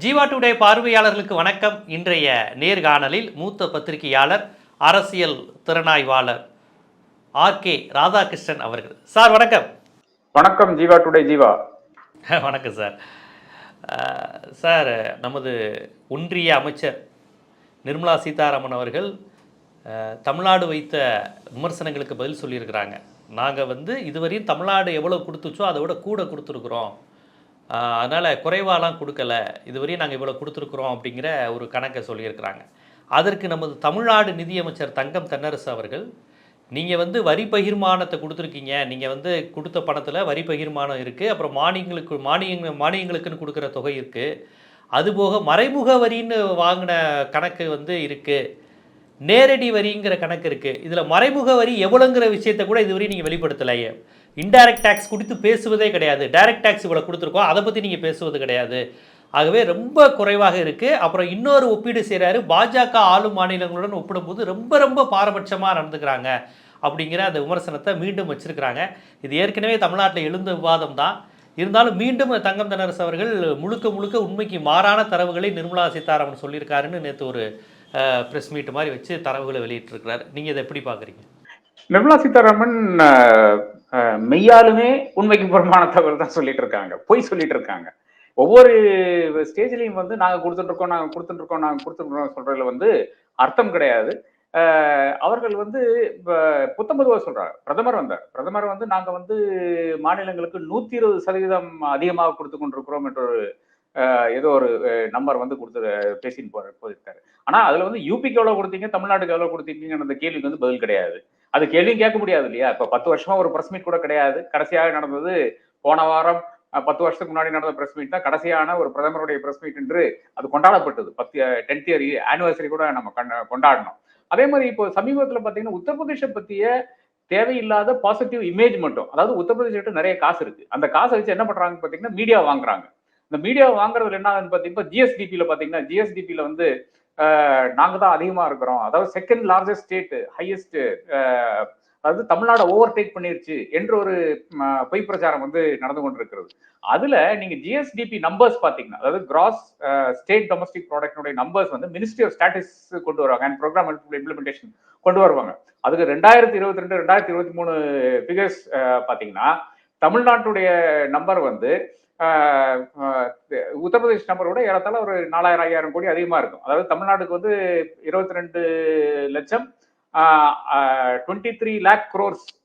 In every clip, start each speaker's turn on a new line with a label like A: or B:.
A: Jeeva today பார்வையாளர்களுக்கு வணக்கம். இன்றைய நேர்காணலில் மூத்த பத்திரிகையாளர் அரசியல் திறனாய்வாளர் ஆர் கே ராதாகிருஷ்ணன் அவர்கள். சார் வணக்கம்.
B: வணக்கம் ஜீவா டுடே ஜீவா.
A: வணக்கம் சார். சார் நமது ஒன்றிய அமைச்சர் நிர்மலா சீதாராமன் அவர்கள் தமிழ்நாடு வைத்த விமர்சனங்களுக்கு பதில் சொல்லியிருக்கிறாங்க. நாங்கள் வந்து இதுவரையும் தமிழ்நாடு எவ்வளோ கொடுத்துச்சோ அதை விட கூட கொடுத்துருக்குறோம். அதனால் குறைவாலாம் கொடுக்கல. இதுவரையும் நாங்கள் இவ்வளோ கொடுத்துருக்குறோம் அப்படிங்கிற ஒரு கணக்கை சொல்லியிருக்கிறாங்க. அதற்கு நமது தமிழ்நாடு நிதியமைச்சர் தங்கம் தென்னரசு அவர்கள் நீங்கள் வந்து வரி பகிர்மானத்தை கொடுத்துருக்கீங்க. நீங்கள் வந்து கொடுத்த பணத்தில் வரி பகிர்மானம் இருக்குது அப்புறம் மானியங்களுக்கு மானியங்க மானியங்களுக்குன்னு கொடுக்குற தொகை இருக்குது அதுபோக மறைமுக வரின்னு வாங்கின கணக்கு வந்து இருக்குது நேரடி வரிங்கிற கணக்கு இருக்குது இதில் மறைமுக வரி எவ்வளோங்கிற விஷயத்தை கூட இதுவரையும் நீங்கள் வெளிப்படுத்தலையே. இன்டைரக்ட் டேக்ஸ் கொடுத்து பேசுவதே கிடையாது. டைரக்ட் டேக்ஸ் இவ்வளோ கொடுத்துருக்கோம். அதை பற்றி நீங்கள் பேசுவது கிடையாது. ஆகவே ரொம்ப குறைவாக இருக்குது அப்புறம் இன்னொரு ஒப்பீடு செய்கிறாரு பாஜக ஆளும் மாநிலங்களுடன் ஒப்பிடும்போது ரொம்ப ரொம்ப பாரபட்சமாக நடந்துக்கிறாங்க அப்படிங்கிற அந்த விமர்சனத்தை மீண்டும் வச்சிருக்கிறாங்க. இது ஏற்கனவே தமிழ்நாட்டில் எழுந்த விவாதம் தான். இருந்தாலும் மீண்டும் தங்கம் தனரசு அவர்கள் முழுக்க முழுக்க உண்மைக்கு மாறான தரவுகளை நிர்மலா சீதாராமன் சொல்லியிருக்காருன்னு நேற்று ஒரு ப்ரெஸ் மீட் மாதிரி வச்சு தரவுகளை வெளியிட்டிருக்கிறார். நீங்கள் இதை எப்படி பார்க்குறீங்க?
B: நிர்மலா சீதாராமன் மெய்யாலுமே உண்மைக்கு புறமான தகவல் தான் சொல்லிட்டு இருக்காங்க பொய் சொல்லிட்டு இருக்காங்க ஒவ்வொரு ஸ்டேஜ்லயும் வந்து நாங்க கொடுத்துட்டு நாங்கள் நாங்க கொடுத்துட்டு கொடுத்துட்ருக்கோம் நாங்க கொடுத்துட்டு சொல்றதுல வந்து அர்த்தம் கிடையாது. அவர்கள் வந்து இப்ப புத்தம்பதுவா சொல்றாரு. பிரதமர் வந்தார். பிரதமர் வந்து நாங்க வந்து மாநிலங்களுக்கு நூத்தி இருபது சதவீதம் அதிகமாக கொடுத்து கொண்டிருக்கிறோம் என்ற ஒரு ஏதோ ஒரு நம்பர் வந்து கொடுத்து பேசின்னு போற போயிருக்காரு. ஆனா அதுல வந்து யூபிக்கு எவ்வளவு கொடுத்தீங்க? தமிழ்நாட்டுக்கு எவ்வளவு கொடுத்தீங்கன்னு அந்த கேள்விக்கு வந்து பதில் கிடையாது. அது கேள்வியும் கேட்க முடியாது இல்லையா? இப்ப பத்து வருஷமா ஒரு பிரஸ் மீட் கூட கிடையாது. கடைசியாக நடந்தது போன வாரம் பத்து வருஷத்துக்கு முன்னாடி நடந்த பிரஸ் மீட் தான் கடைசியான ஒரு பிரதமருடைய பிரஸ் மீட் என்று அது கொண்டாடப்பட்டது. பத்து டென்த் இயர் ஆனிவர்சரி கூட நம்ம கண்ட- கொண்டாடினோம். அதே மாதிரி இப்போ சமீபத்துல பாத்தீங்கன்னா உத்தரப்பிரதேச பத்திய தேவையில்லாத பாசிட்டிவ் இமேஜ் மட்டும் அதாவது உத்தரப்பிரதேச நிறைய காசு இருக்கு. அந்த காசை வச்சு என்ன பண்றாங்க பார்த்தீங்கன்னா மீடியா வாங்குறாங்க. இந்த மீடியா வாங்குறதுல என்ன ஆகுதுன்னு பாத்தீங்கன்னா ஜிஎஸ்டிபியில பாத்தீங்கன்னா ஜிஎஸ்டிபியில வந்து நாங்க தான் அதிகமா இருக்கிறோம். அதாவது செகண்ட் லார்ஜஸ்ட் ஸ்டேட் ஹையஸ்ட் அதாவது தமிழ்நாடு ஓவர் டேக் பண்ணிருச்சு என்ற ஒரு பொய் பிரச்சாரம் வந்து நடந்து கொண்டிருக்கிறது. அதுல நீங்க ஜிஎஸ்டிபி நம்பர்ஸ் பாத்தீங்கன்னா அதாவது கிராஸ் ஸ்டேட் டொமஸ்டிக் ப்ராடக்டினுடைய நம்பர்ஸ் வந்து மினிஸ்ட்ரி ஆஃப் ஸ்டாட்டிஸ் கொண்டு வருவாங்க அண்ட் ப்ரோக்ராம் இம்ப்ளிமெண்டேஷன் கொண்டு வருவாங்க. அதுக்கு ரெண்டாயிரத்தி இருபத்தி ரெண்டு ரெண்டாயிரத்தி இருபத்தி மூணு ஃபிகர்ஸ் பாத்தீங்கன்னா தமிழ்நாட்டுடைய நம்பர் வந்து உத்தரப்பிரதேஷ் நம்பரோட ஏறத்தாழ ஒரு நாலாயிரம் ஐயாயிரம் கோடி அதிகமாக இருக்கும். அதாவது தமிழ்நாட்டுக்கு வந்து இருபத்தி ரெண்டு லட்சம் டுவெண்ட்டி த்ரீ லேக் க்ரோர்ஸ்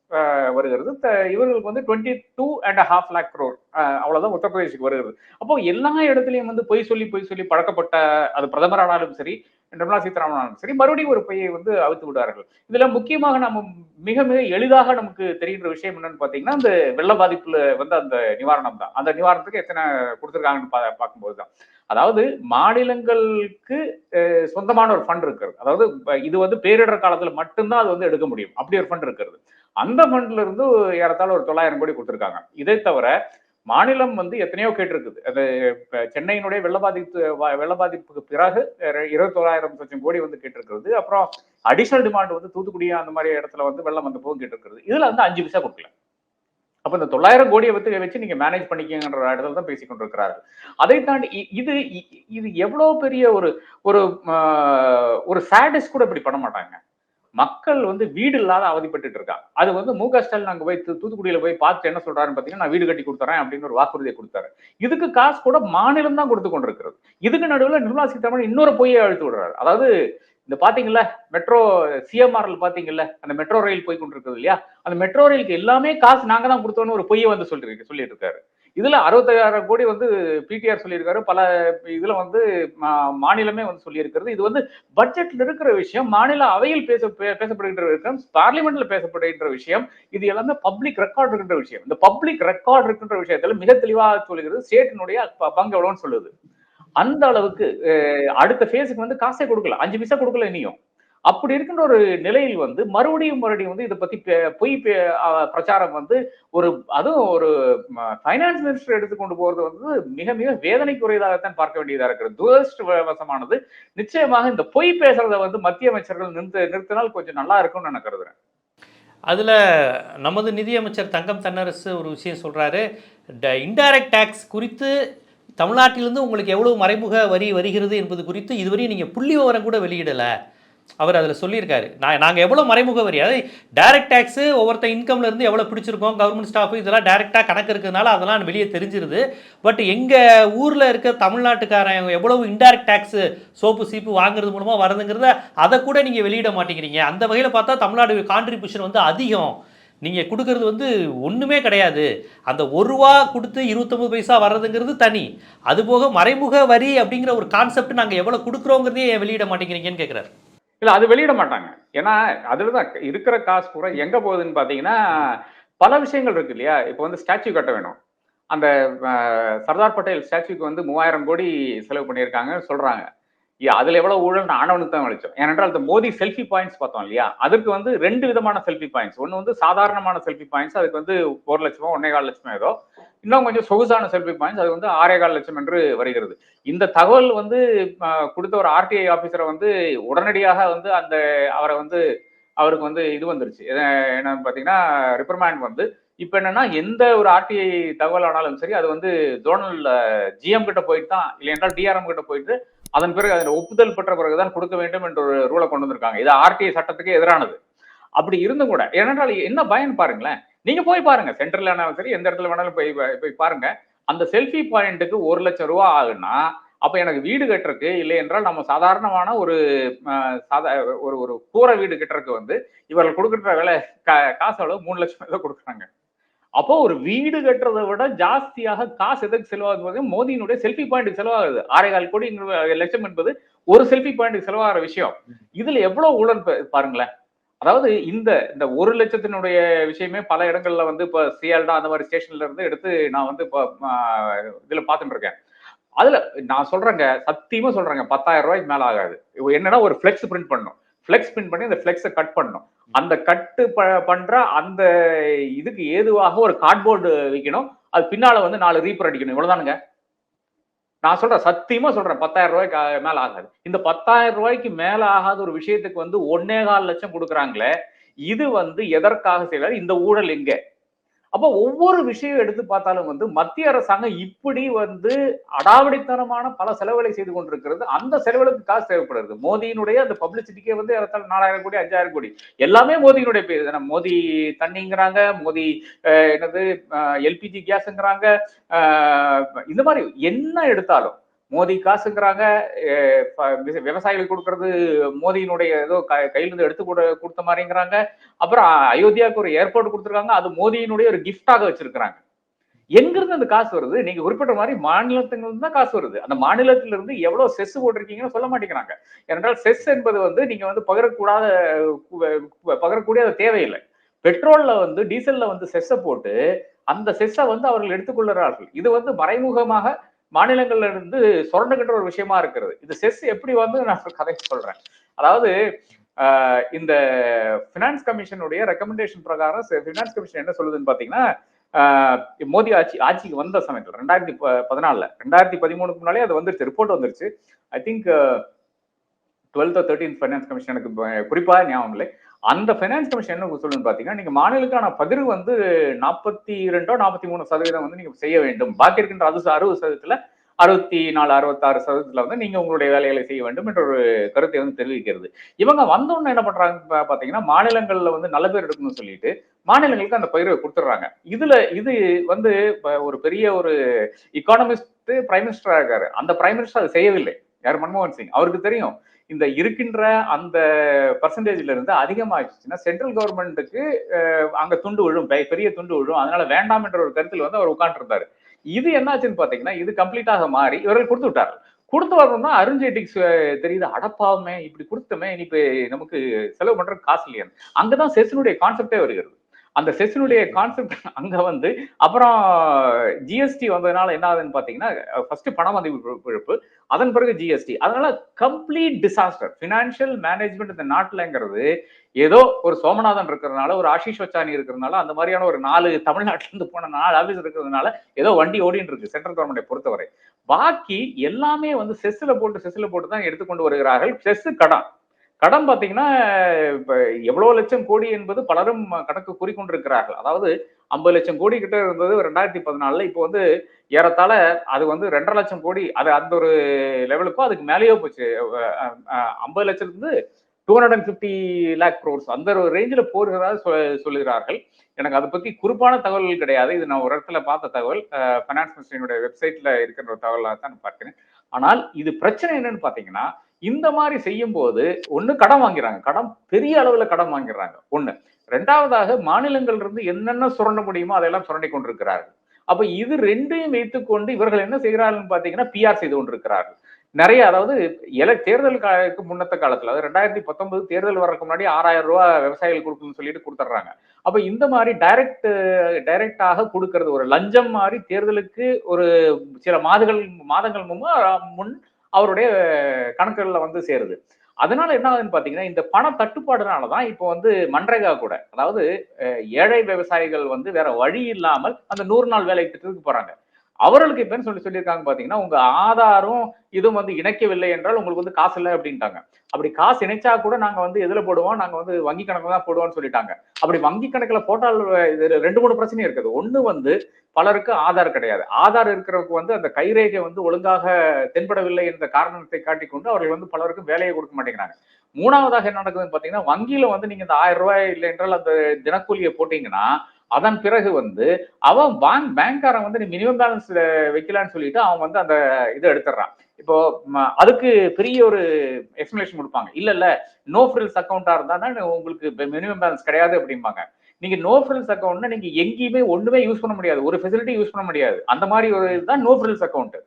B: வருகிறது. த- இவர்களுக்கு வந்து twenty two and half lakh crore அவ்வளோதான் உத்தரப்பிரதேசுக்கு வருகிறது. அப்போ எல்லா இடத்துலையும் வந்து பொய் சொல்லி பொய் சொல்லி பழக்கப்பட்ட அது பிரதமர் ஆனாலும் சரி நிர்மலா சீதாராமனாலும் சரி மறுபடியும் ஒரு பையை வந்து அவித்து விடுவார்கள். இதுல முக்கியமாக நம்ம மிக மிக எளிதாக நமக்கு தெரிகின்ற விஷயம் என்னன்னு பாத்தீங்கன்னா அந்த வெள்ள பாதிப்புல வந்து அந்த நிவாரணம் தான். அந்த நிவாரணத்துக்கு எத்தனை கொடுத்துருக்காங்கன்னு பா பார்க்கும்போது தான் அதாவது மாநிலங்களுக்கு சொந்தமான ஒரு ஃபண்ட் இருக்கிறது. அதாவது இது வந்து பேரிடர் காலத்துல மட்டும்தான் அது வந்து எடுக்க முடியும். அப்படி ஒரு ஃபண்ட் இருக்கிறது. அந்த ஃபண்ட்ல இருந்து ஏறத்தாழ ஒரு தொள்ளாயிரம் கோடி கொடுத்துருக்காங்க. இதை தவிர மாநிலம் வந்து எத்தனையோ கேட்டிருக்குது. அது சென்னையினுடைய வெள்ள பாதிப்பு வெள்ள பாதிப்புக்கு பிறகு இருபத்தோராயிரம் லட்சம் கோடி வந்து கேட்டிருக்கிறது. அப்புறம் அடிஷனல் டிமாண்ட் வந்து தூத்துக்குடி அந்த மாதிரி இடத்துல வந்து வெள்ளம் வந்த போதும் கேட்டிருக்கிறது. இதுல வந்து அஞ்சு பைசா கொடுக்கல. அப்ப இந்த தொள்ளாயிரம் கோடியை வச்சு வச்சு நீங்க மேனேஜ் பண்ணிக்கங்கிற இடத்துல தான் பேசிக்கொண்டிருக்கிறார்கள் அதை தாண்டி இது இது எவ்வளவு பெரிய ஒரு ஒரு ஆஹ், ஒரு கூட இப்படி பண்ண மாட்டாங்க. மக்கள் வந்து வீடு இல்லாத அவதிப்பட்டு இருக்காங்க. அது வந்து மு க ஸ்டாலின் அங்க போய் தூ- தூத்துக்குடியில போய் பார்த்து என்ன சொல்றாருன்னு பாத்தீங்கன்னா நான் வீடு கட்டி கொடுத்துறேன் அப்படின்னு ஒரு வாக்குறுதியை கொடுத்தாரு. இதுக்கு காசு கூட மாநிலம் தான் கொடுத்து கொண்டிருக்கிறது. இதுக்கு நடுவுல நிர்மலா சீதாராமன் இன்னொரு பொய்யை அழுத்து விடுறாரு. அதாவது இந்த பாத்தீங்கல்ல மெட்ரோ சிஎம்ஆர்ல பாத்தீங்கல்ல அந்த மெட்ரோ ரயில் போய் கொண்டிருக்கிறது இல்லையா? அந்த மெட்ரோ ரயிலுக்கு எல்லாமே காசு நாங்க தான் கொடுத்தோம்னு ஒரு பொய்யை வந்து சொல்லி சொல்லிட்டு இருக்காரு. இதுல அறுபத்தாயிரம் கோடி வந்து பிடிஆர் சொல்லியிருக்காரு. பல இதுல வந்து மா- மாநிலமே வந்து சொல்லியிருக்கிறது. இது வந்து பட்ஜெட்ல இருக்கிற விஷயம் மாநில அவையில் பேச பே- பேசப்படுகின்ற விஷயம் பார்லிமெண்ட்ல பேசப்படுகின்ற விஷயம் இது எல்லாமே பப்ளிக் ரெக்கார்ட் இருக்கின்ற விஷயம். இந்த பப்ளிக் ரெக்கார்ட் இருக்கின்ற விஷயத்துல மிக தெளிவாக சொல்லுகிறது. ஸ்டேட்டினுடைய ப- பங்கு எவ்வளவுன்னு சொல்லுது. அந்த அளவுக்கு அடுத்த ஃபேஸுக்கு வந்து காசே கொடுக்கல. அஞ்சு பைசா கொடுக்கல இனியும். அப்படி இருக்கின்ற ஒரு நிலையில் வந்து மறுபடியும் மறுபடியும் வந்து இதை பத்தி பே- பொய் பே- பிரச்சாரம் வந்து ஒரு அதுவும் ஒரு ஃபைனான்ஸ் மினிஸ்டர் எடுத்துக்கொண்டு போறது வந்து மிக மிக வேதனைக்குரியதாகத்தான் பார்க்க வேண்டியதா இருக்கிறது. துரதிருஷ்டவசமானது. நிச்சயமாக இந்த பொய் பேசுறத வந்து மத்திய அமைச்சர்கள் நிறுத்த நிறுத்தினால் கொஞ்சம் நல்லா இருக்கும்னு நான் கருதுறேன்.
A: அதில் நமது நிதியமைச்சர் தங்கம் தன்னரசு ஒரு விஷயம் சொல்கிறாரு இன்டைரக்ட் டேக்ஸ் குறித்து தமிழ்நாட்டிலிருந்து உங்களுக்கு எவ்வளவு மறைமுக வரி வருகிறது என்பது குறித்து இதுவரையும் நீங்கள் புள்ளி விவரம் கூட வெளியிடலை. அவர் அதில் சொல்லியிருக்காரு. நான் நாங்கள் எவ்வளோ மறைமுக வரி அதாவது டைரக்ட் டேக்ஸு ஒவ்வொருத்த இன்கம்லேருந்து எவ்வளோ பிடிச்சிருக்கோம் கவர்மெண்ட் ஸ்டாஃப் இதெல்லாம் டைரெக்டாக கணக்கு இருக்கிறதுனால அதெல்லாம் வெளியே தெரிஞ்சிருது. பட் எங்கள் ஊரில் இருக்க தமிழ்நாட்டுக்காரன் எவ்வளவு இன்டைரக்ட் டேக்ஸு சோப்பு சீப்பு வாங்குறது மூலமாக வருதுங்கிறத அதை கூட நீங்கள் வெளியிட மாட்டேங்கிறீங்க. அந்த வகையில் பார்த்தா தமிழ்நாடு கான்ட்ரிபியூஷன் வந்து அதிகம். நீங்கள் கொடுக்கறது வந்து ஒன்றுமே கிடையாது. அந்த ஒரு ரூபா கொடுத்து இருபத்தொம்பது பைசா வர்றதுங்கிறது தனி. அதுபோக மறைமுக வரி அப்படிங்கிற ஒரு கான்செப்ட் நாங்கள் எவ்வளோ கொடுக்குறோங்கிறதையே வெளியிட மாட்டேங்கிறீங்கன்னு கேட்குறாரு
B: இல்ல அது வெளியிட மாட்டாங்க. ஏன்னா அதுலதான் இருக்கிற காசு பூரா எங்க போகுதுன்னு பாத்தீங்கன்னா பல விஷயங்கள் இருக்கு இல்லையா? இப்போ வந்து ஸ்டாச்சு கட்ட வேணும். அந்த சர்தார் பட்டேல் ஸ்டாச்சுக்கு வந்து மூவாயிரம் கோடி செலவு பண்ணியிருக்காங்க சொல்றாங்க. அதுல எவ்வளவு ஊழல் ஆனவனுக்கு தான் வெளிச்சம். ஏனென்றால் இந்த மோதி செல்ஃபி பாயிண்ட்ஸ் பார்த்தோம் இல்லையா? அதுக்கு வந்து ரெண்டு விதமான செல்ஃபி பாயிண்ட்ஸ் ஒன்று வந்து சாதாரணமான செல்ஃபி பாயிண்ட்ஸ் அதுக்கு வந்து ஒரு லட்சமோ ஒன்னே கால் லட்சமோ ஏதோ. இன்னும் கொஞ்சம் சொகுசான செல்ஃபி பாயிண்ட்ஸ் அது வந்து ஆறே கால் லட்சம் என்று வருகிறது. இந்த தகவல் வந்து கொடுத்த ஒரு ஆர்டிஐ ஆபீசரை வந்து உடனடியாக வந்து அந்த அவரை வந்து அவருக்கு வந்து இது வந்துருச்சு. என்னன்னு பாத்தீங்கன்னா ரிப்பர்மேண்ட் வந்து இப்ப என்னன்னா எந்த ஒரு ஆர்டிஐ தகவல் ஆனாலும் சரி அது வந்து ஜோனல் ஜிஎம் கிட்ட போயிட்டு தான் இல்லை என்றால் டிஆர்எம் கிட்ட போயிட்டு அதன் பிறகு அதில் ஒப்புதல் பெற்ற பிறகுதான் கொடுக்க வேண்டும் என்ற ஒரு ரூலை கொண்டு வந்திருக்காங்க. இது ஆர்டிஐ சட்டத்துக்கு எதிரானது. அப்படி இருந்தும் கூட ஏனென்றால் என்ன பயன் பாருங்களேன். நீங்க போய் பாருங்க சென்ட்ரல் ஆனாலும் சரி எந்த இடத்துல வேணாலும் போய் போய் பாருங்க. அந்த செல்ஃபி பாயிண்ட்டுக்கு ஒரு லட்சம் ரூபா ஆகுன்னா அப்ப எனக்கு வீடு கட்டுறதுக்கு இல்லை என்றால் நம்ம சாதாரணமான ஒரு அஹ், சாதா ஒரு ஒரு கூரை வீடு கட்டுறதுக்கு வந்து இவர்கள் கொடுக்குற வேலை கா- காசு அளவு மூணு லட்சம் ஏதோ கொடுக்குறாங்க. அப்போ ஒரு வீடு கட்டுறதை விட ஜாஸ்தியாக காசு எதுக்கு செலவாகுது மோதியினுடைய செல்ஃபி பாயிண்ட் செலவாகுது. ஆறே கால் கோடி லட்சம் என்பது ஒரு செல்ஃபி பாயிண்ட் செலவாகிற விஷயம். இதுல எவ்வளவு ஊழல் பாருங்களேன். அதாவது இந்த இந்த ஒரு லட்சத்தினுடைய விஷயமே பல இடங்கள்ல வந்து இப்ப சியால்டா அந்த மாதிரி ஸ்டேஷன்ல இருந்து எடுத்து நான் வந்து இப்போ இதுல பார்த்துட்டு இருக்கேன். அதுல நான் சொல்றேங்க சத்தியமா சொல்றேங்க பத்தாயிரம் ரூபாய்க்கு மேல ஆகாது. என்னன்னா ஒரு ஃபிளெக்ஸ் பிரிண்ட் பண்ணும் ஃப்ளெக்ஸ் பின் பண்ணி அந்த ஃப்ளெக்ஸை கட் பண்ணணும். அந்த கட்டு ப- பண்ற அந்த இதுக்கு ஏதுவாக ஒரு கார்ட்போர்டு வைக்கணும். அது பின்னால வந்து நாலு ரீப்பர் அடிக்கணும். இவ்வளவுதானுங்க? நான் சொல்றேன் சத்தியமா சொல்றேன் பத்தாயிரம் ரூபாய்க்கு மேலே மேல ஆகாது. இந்த பத்தாயிரம் ரூபாய்க்கு மேல ஆகாத ஒரு விஷயத்துக்கு வந்து ஒன்னே கால் லட்சம் கொடுக்குறாங்களே இது வந்து எதற்காக செய்வார் இந்த ஊழல் எங்க? அப்போ ஒவ்வொரு விஷயம் எடுத்து பார்த்தாலும் வந்து மத்திய அரசாங்கம் இப்படி வந்து அடாவடித்தனமான பல செலவுகளை செய்து கொண்டிருக்கிறது. அந்த செலவுகளுக்கு காசு தேவைப்படுறது. மோதியினுடைய அந்த பப்ளிசிட்டிக்கே வந்து ஏறத்தாழ நாலாயிரம் கோடி அஞ்சாயிரம் கோடி. எல்லாமே மோதியினுடைய பேர் தானே மோதி தண்ணிங்கிறாங்க மோதி என்னது எல்பிஜி கேஸுங்கிறாங்க இந்த மாதிரி என்ன எடுத்தாலும் மோதி காசுங்கிறாங்க விவசாயிகளுக்கு கொடுக்கறது மோதியினுடைய ஏதோ க- எடுத்து கூட கொடுத்த மாதிரிங்கிறாங்க. அப்புறம் அயோத்தியாவுக்கு ஒரு ஏர்போர்ட் கொடுத்துருக்காங்க. அது மோதியினுடைய ஒரு கிஃப்டாக வச்சிருக்கிறாங்க. எங்கிருந்து அந்த காசு வருது? நீங்க குறிப்பிட்ட மாதிரி மாநிலத்துல தான் காசு வருது. அந்த மாநிலத்திலிருந்து எவ்வளவு செஸ் போட்டிருக்கீங்கன்னு சொல்ல மாட்டேங்கிறாங்க. ஏனென்றால் செஸ் என்பது வந்து நீங்க வந்து பகரக்கூடாத பகரக்கூடிய அது தேவையில்லை. பெட்ரோல்ல வந்து டீசல்ல வந்து செஸ்ஸை போட்டு அந்த செஸ்ஸை வந்து அவர்கள் எடுத்துக்கொள்கிறார்கள். இது வந்து மறைமுகமாக மாநிலங்கள்ல இருந்து சுரண்டுகின்ற ஒரு விஷயமா இருக்கிறது. இது செஸ் எப்படி வந்து நான் கதை சொல்றேன். அதாவது இந்த பினான்ஸ் கமிஷனுடைய ரெக்கமெண்டேஷன் பிரகாரம் பினான்ஸ் கமிஷன் என்ன சொல்லுதுன்னு பாத்தீங்கன்னா மோடி ஆட்சி ஆட்சிக்கு வந்த சமயத்தில் ரெண்டாயிரத்தி ப- பதினாலுல ரெண்டாயிரத்தி பதிமூணுக்கு முன்னாலே அது வந்துருச்சு ரிப்போர்ட் வந்துருச்சு. I think twelfth thirteen finance commission எனக்கு குறிப்பாக ஞாபகம் இல்லை. அந்த ஃபைனான்ஸ் கமிஷன் என்ன சொல்லுன்னு பாத்தீங்கன்னா நீங்க மாநிலத்துக்கான பதிவு வந்து நாற்பத்தி ரெண்டோ நாற்பத்தி மூணு சதவீதம் வந்து நீங்க செய்ய வேண்டும். பாக்கி இருக்கின்ற அது அறுபது சதவீதத்துல அறுபத்தி நாலு அறுபத்தாறு சதவீதத்துல வந்து நீங்க உங்களுடைய வேலைகளை செய்ய வேண்டும் என்ற ஒரு கருத்தை வந்து தெரிவிக்கிறது. இவங்க வந்த உடனே என்ன பண்ணுறாங்க பா- பாத்தீங்கன்னா மாநிலங்கள்ல வந்து நல்ல பேர் எடுக்கணும்னு சொல்லிட்டு மாநிலங்களுக்கு அந்த பயிரை கொடுத்துட்றாங்க. இதுல இது வந்து ஒரு பெரிய ஒரு இக்கானமிஸ்ட் பிரைம் மினிஸ்டராக இருக்காரு. அந்த பிரைம் மினிஸ்டர் அதை செய்யவில்லை. யார்? மன்மோகன் சிங். அவருக்கு தெரியும். இந்த இருக்கின்ற அந்த பர்சன்டேஜ்ல இருந்து அதிகமாகிடுச்சுன்னா சென்ட்ரல் கவர்மெண்ட்டுக்கு அங்க துண்டு விழும் பெரிய துண்டு விழும். அதனால வேண்டாம் என்ற ஒரு கருத்தில் வந்து அவர் உட்காந்துருந்தாரு இது என்னாச்சுன்னு பாத்தீங்கன்னா இது கம்ப்ளீட்டாக மாறி இவர்கள் கொடுத்து விட்டாரு கொடுத்து வரணும் தான் அருண்ஜேட்டிக்கு தெரியுது அடப்பாவுமே இப்படி கொடுத்தமே இனி நமக்கு செலவு பண்ற காசு இல்லையா அங்கதான் செஸ்னுடைய கான்செப்டே வருகிறது. அந்த செஸ்னுடைய கான்செப்ட் அங்க வந்து அப்புறம் ஜிஎஸ்டி வந்ததுனால என்ன ஆகுதுன்னு பாத்தீங்கன்னா ஃபர்ஸ்ட் பண மதிப்பு இழப்பு அதன் பிறகு ஜிஎஸ்டி அதனால கம்ப்ளீட் டிசாஸ்டர் பினான்சியல் மேனேஜ்மெண்ட் இந்த நாட்டுலங்கிறது ஏதோ ஒரு சோமநாதன் இருக்கிறதுனால ஒரு ஆஷிஷ் வச்சானி இருக்கிறதுனால அந்த மாதிரியான ஒரு நாலு தமிழ்நாட்டுல இருந்து போன நாலு ஆபீஸ் இருக்கிறதுனால ஏதோ வண்டி ஓடின்னு இருக்கு சென்ட்ரல் கவர்மெண்டை பொறுத்தவரை. பாக்கி எல்லாமே வந்து செஸ்ல போட்டு செஸ்ல போட்டு தான் எடுத்துக்கொண்டு வருகிறார்கள். செஸ் கடன். கடன் பார்த்தீங்கன்னா இப்போ எவ்வளோ லட்சம் கோடி என்பது பலரும் கணக்கு கூறிக்கொண்டிருக்கிறார்கள். அதாவது ஐம்பது லட்சம் கோடி கிட்ட இருந்தது ரெண்டாயிரத்தி பதினாலில். இப்போ வந்து ஏறத்தாழ அது வந்து ரெண்டரை லட்சம் கோடி அது அந்த ஒரு லெவலுக்கோ அதுக்கு மேலேயோ போச்சு. ஐம்பது லட்சத்துலேருந்து two hundred and fifty lakh crores அந்த ஒரு ரேஞ்சில் போகிறதா சொ- சொல்லுகிறார்கள். எனக்கு அதை பற்றி குறிப்பான தகவல்கள் கிடையாது. இது நான் ஒரு இடத்துல பார்த்த தகவல். ஃபைனான்ஸ் மினிஸ்டரினுடைய வெப்சைட்டில் இருக்கிற ஒரு தகவலாக தான் நான் பார்க்கிறேன். ஆனால் இது பிரச்சனை என்னன்னு பார்த்தீங்கன்னா இந்த மாதிரி செய்யும் போது ஒண்ணு கடன் வாங்கிறாங்க. கடன் பெரிய அளவுல கடன் வாங்கிடுறாங்க ஒண்ணு. ரெண்டாவதாக மாநிலங்கள் இருந்து என்னென்ன சுரண்ட முடியுமோ அதெல்லாம் சுரண்டி கொண்டிருக்கிறார்கள். அப்ப இது ரெண்டையும் வைத்துக்கொண்டு இவர்கள் என்ன செய்கிறார்கள் பாத்தீங்கன்னா பிஆர் செய்து கொண்டிருக்கிறார்கள். நிறைய அதாவது எல தேர்தல் காலத்துக்கு முன்னத்த காலத்துல அதாவது ரெண்டாயிரத்தி பத்தொன்பது தேர்தல் வர்றதுக்கு முன்னாடி ஆறாயிரம் ரூபாய் விவசாயிகள் கொடுக்கணும்னு சொல்லிட்டு கொடுத்துட்றாங்க. அப்ப இந்த மாதிரி டைரக்ட் டைரக்டாக கொடுக்கறது ஒரு லஞ்சம் மாதிரி தேர்தலுக்கு ஒரு சில மாதங்கள் மாதங்கள் முன்பு முன் அவருடைய கணக்குகளில் வந்து சேருது. அதனால என்ன ஆகுதுன்னு பாத்தீங்கன்னா இந்த பண தட்டுப்பாடுனால தான் இப்போ வந்து மன்ரேகா கூட அதாவது ஏழை விவசாயிகள் வந்து வேற வழி இல்லாமல் அந்த நூறு நாள் வேலை திட்டத்துக்கு போறாங்க. அவர்களுக்கு இப்ப சொல்லி சொல்லியிருக்காங்க பாத்தீங்கன்னா உங்க ஆதாரம் இதுவும் வந்து இணைக்கவில்லை என்றால் உங்களுக்கு வந்து காசு இல்லை அப்படின்ட்டாங்க. அப்படி காசு இணைச்சா கூட நாங்க வந்து எதுல போடுவோம்? நாங்க வந்து வங்கி கணக்குல தான் போடுவோம்னு சொல்லிட்டாங்க. அப்படி வங்கி கணக்குல போட்டால் இது ரெண்டு மூணு பிரச்சனை இருக்குது. ஒண்ணு வந்து பலருக்கு ஆதார் கிடையாது. ஆதார் இருக்கிறவங்க வந்து அந்த கைரேகை வந்து ஒழுங்காக தென்படவில்லை என்ற காரணத்தை காட்டிக்கொண்டு அவர்கள் வந்து பலருக்கும் வேலையை கொடுக்க மாட்டேங்கிறாங்க. மூணாவதாக என்ன நடக்குதுன்னு பாத்தீங்கன்னா வங்கியில வந்து நீங்க இந்த ஆயிரம் ரூபாய் இல்லை என்றால் அந்த தினக்கூலியை போட்டீங்கன்னா அதன் பிறகு வந்து அவன் பேங்க் பேங்க்காரன் வந்து நீ மினிமம் பேலன்ஸ் வைக்கலான்னு சொல்லிட்டு அவன் வந்து அந்த இதை எடுத்துடுறான். இப்போ அதுக்கு பெரிய ஒரு எக்ஸ்பிளேஷன் கொடுப்பாங்க. இல்ல இல்ல நோ ஃப்ரில்ஸ் அக்கௌண்டா இருந்தா தான் உங்களுக்கு மினிமம் பேலன்ஸ் கிடையாது அப்படிம்பாங்க. நீங்க நோ ஃப்ரில்ஸ் அக்கௌண்ட்னா நீங்க எங்கேயுமே ஒண்ணுமே யூஸ் பண்ண முடியாது. ஒரு ஃபெசிலிட்டி யூஸ் பண்ண முடியாது. அந்த மாதிரி ஒரு இதுதான் நோ ஃப்ரில்ஸ் அக்கௌண்ட்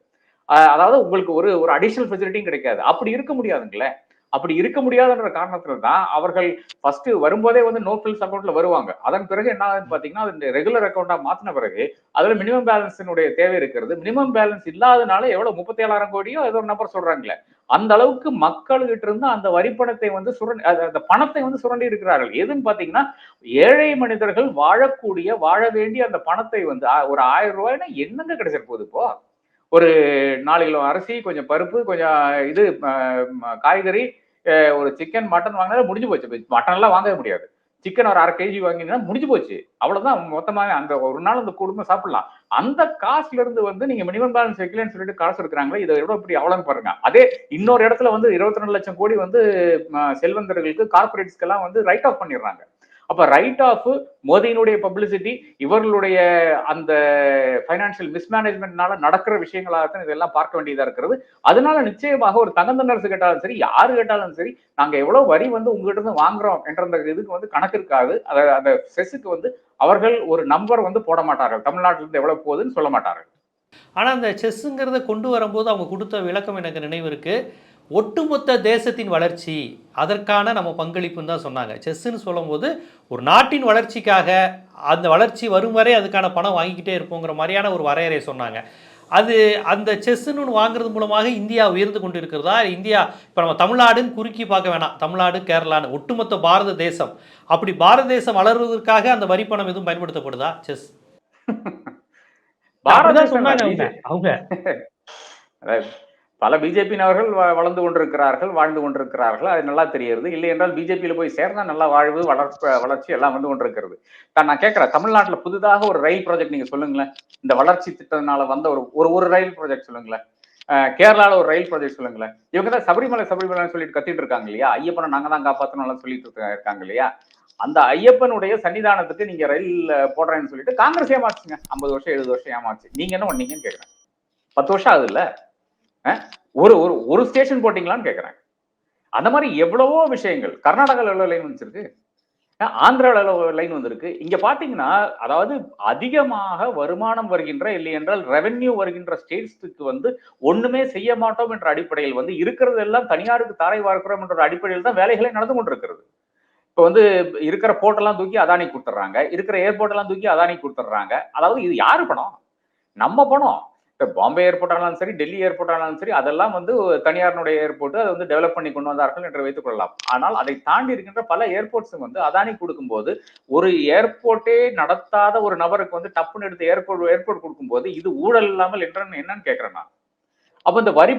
B: அதாவது உங்களுக்கு ஒரு ஒரு அடிஷனல் ஃபெசிலிட்டியும் கிடைக்காது. அப்படி இருக்க முடியாதுங்களே. அப்படி இருக்க முடியாதுன்ற காரணத்துல தான் அவர்கள் ஃபர்ஸ்ட் வரும்போதே வந்து நோ ஃபில்ஸ் அக்கௌண்ட்ல வருவாங்க. அதன் பிறகு என்ன ஆகுதுன்னு பாத்தீங்கன்னா அது ரெகுலர் அக்கௌண்டா மாத்தின பிறகு அதுல மினிமம் பேலன்ஸினுடைய தேவை இருக்கிறது. மினிமம் பேலன்ஸ் இல்லாதனால எவ்வளவு? முப்பத்தி ஏழாயிரம் கோடியோ ஏதோ ஒரு நம்பர் சொல்றாங்களே. அந்த அளவுக்கு மக்கள்கிட்ட இருந்து அந்த வரிப்பணத்தை வந்து சுரண்டி அது- அந்த பணத்தை வந்து சுரண்டி இருக்கிறார்கள். எதுன்னு பாத்தீங்கன்னா ஏழை மனிதர்கள் வாழக்கூடிய வாழ வேண்டிய அந்த பணத்தை வந்து ஆ, ஒரு ஆயிரம் ரூபாய்னா என்னங்க கிடைச்சிருப்போது இப்போ? ஒரு நாலு கிலோ அரிசி கொஞ்சம் பருப்பு கொஞ்சம் இது காய்கறி ஒரு சிக்கன் மட்டன் வாங்கினா முடிஞ்சு போச்சு. மட்டன் எல்லாம் வாங்கவே முடியாது. சிக்கன் ஒரு அரை கேஜி வாங்கினா முடிஞ்சு போச்சு. அவ்வளவுதான். மொத்தமாக அந்த ஒரு நாள் அந்த குடும்பம் சாப்பிடலாம். அந்த காசுல இருந்து வந்து நீங்க மினிமம் பேலன்ஸ் வைக்கலன்னு சொல்லிட்டு காசு இருக்கிறாங்களே இதை எவ்வளவு இப்படி அவ்வளவு பாருங்க. அதே இன்னொரு இடத்துல வந்து இருபத்தி ரெண்டு லட்சம் கோடி வந்து செல்வந்தர்களுக்கு கார்பரேட்ஸ்க்கு எல்லாம் வந்து ரைட் ஆஃப் பண்ணிடுறாங்க. அப்ப ரைட் ஆஃப் மோதியினுடைய பப்ளிசிட்டி இவர்களுடைய அந்த பைனான்சியல் மிஸ்மேனேஜ்மெண்ட்னால நடக்கிற விஷயங்களாகத்தான் இதெல்லாம் பார்க்க வேண்டியதா இருக்கிறது. அதனால நிச்சயமாக ஒரு தங்கந்த அரசு கேட்டாலும் சரி யாரு கேட்டாலும் சரி நாங்க எவ்வளவு வரி வந்து உங்ககிட்ட இருந்து வாங்குறோம் என்ற அந்த இதுக்கு வந்து கணக்கு இருக்காது. அதை அந்த செஸ்ஸுக்கு வந்து அவர்கள் ஒரு நம்பர் வந்து போட மாட்டார்கள். தமிழ்நாட்டில இருந்து எவ்வளவு போகுதுன்னு சொல்ல மாட்டார்கள்.
A: ஆனால் அந்த செஸ்ஸுங்கிறத கொண்டு வரும்போது அவங்க கொடுத்த விளக்கம் எனக்கு நினைவு இருக்கு. ஒட்டுமொத்த தேசத்தின் வளர்ச்சி அதற்கான நம்ம பங்களிப்புன்னு தான் சொன்னாங்க. செஸ்ஸுன்னு சொல்லும்போது ஒரு நாட்டின் வளர்ச்சிக்காக அந்த வளர்ச்சி வரும் வரை அதுக்கான பணம் வாங்கிக்கிட்டே இருப்போங்கிற மாதிரியான ஒரு வரையறை சொன்னாங்க. அது அந்த செஸ்ஸுன்னு ஒன்று வாங்குறது மூலமாக இந்தியா உயர்ந்து கொண்டு இருக்கிறதா இந்தியா இப்போ நம்ம தமிழ்நாடுன்னு குறுக்கி பார்க்க வேணாம். தமிழ்நாடு கேரளான்னு ஒட்டுமொத்த பாரத தேசம். அப்படி பாரத தேசம் வளர்வதற்காக அந்த வரி பணம் எதுவும் பயன்படுத்தப்படுதா? செஸ். அப்படிதான் சொன்னாங்க அவங்க.
B: பல பிஜேபியினர்கள் வளர்ந்து கொண்டிருக்கிறார்கள் வாழ்ந்து கொண்டிருக்கிறார்கள். அது நல்லா தெரியுது இல்லை என்றால் பிஜேபியில போய் சேர்ந்தா நல்லா வாழ்வு வளர்ப்ப வளர்ச்சி எல்லாம் வந்து கொண்டிருக்கிறது. நான் கேட்கிறேன் தமிழ்நாட்டுல புதிதாக ஒரு ரயில் ப்ராஜெக்ட் நீங்க சொல்லுங்களேன். இந்த வளர்ச்சி திட்டத்தினால வந்த ஒரு ஒரு ஒரு ரயில் ப்ராஜெக்ட் சொல்லுங்களேன். கேரளாவில் கேரளால ஒரு ரயில் ப்ராஜெக்ட் சொல்லுங்களேன். இவங்க தான் சபரிமலை சபரிமலைன்னு சொல்லிட்டு கத்திட்டு இருக்காங்க இல்லையா? ஐயப்பனை நாங்கள் தான் காப்பாற்றணும்லாம் சொல்லிட்டு இருக்க- இருக்காங்க இல்லையா? அந்த ஐயப்பனுடைய சன்னிதானத்துக்கு நீங்க ரயில் போடுறேன்னு சொல்லிட்டு காங்கிரஸ் ஏமாச்சுங்க ஐம்பது வருஷம் எழுபது வருஷம் ஏமாச்சு நீங்க என்ன பண்ணீங்கன்னு கேக்குறேன் பத்து வருஷம் ஆகுது இல்லை? ஒரு ஒரு ஒரு ஸ்டேஷன் போட்டீங்களான்னு கேட்குறாங்க அந்த மாதிரி எவ்வளவோ விஷயங்கள். கர்நாடகாவில் எவ்வளோ லைன் வந்துருக்கு. ஆந்திராவில் ஆந்திரால லைன் வந்திருக்கு. இங்கே பார்த்தீங்கன்னா அதாவது அதிகமாக வருமானம் வருகின்ற இல்லை என்றால் ரெவென்யூ வருகின்ற ஸ்டேட்ஸுக்கு வந்து ஒன்றுமே செய்ய மாட்டோம் என்ற அடிப்படையில் வந்து இருக்கிறது எல்லாம் தனியாருக்கு தாரை வார்க்கிறோம் என்ற அடிப்படையில் தான் வேலைகளை நடந்து கொண்டிருக்கிறது. இப்போ வந்து இருக்கிற போர்ட்டெல்லாம் தூக்கி அதானி கொடுத்துட்றாங்க. இருக்கிற ஏர்போர்ட் எல்லாம் தூக்கி அதானி கொடுத்துட்றாங்க. அதாவது இது யாரு பணம்? நம்ம பணம். பாம்பே ஏர்போர்ட் ஆனாலும் சரி டெல்லி ஏர்போர்ட் ஆனாலும் சரி அதெல்லாம் வந்து தனியாருடைய ஏர்போர்ட் அதை வந்து டெவலப் பண்ணி கொண்டு வந்தார்கள் என்று வைத்துக் கொள்ளலாம். ஆனால் அதை தாண்டி இருக்கின்ற பல ஏர்போர்ட்ஸும் வந்து அதானி கொடுக்கும்போது ஒரு ஏர்போர்ட்டே நடத்தாத ஒரு நபருக்கு வந்து டப்புன்னு எடுத்து ஏர்போர்ட் ஏர்போர்ட் கொடுக்கும்போது இது ஊழல் இல்லாமல் என்னன்னு என்னன்னு கேட்கிறேன் நான். அப்ப இந்த வரி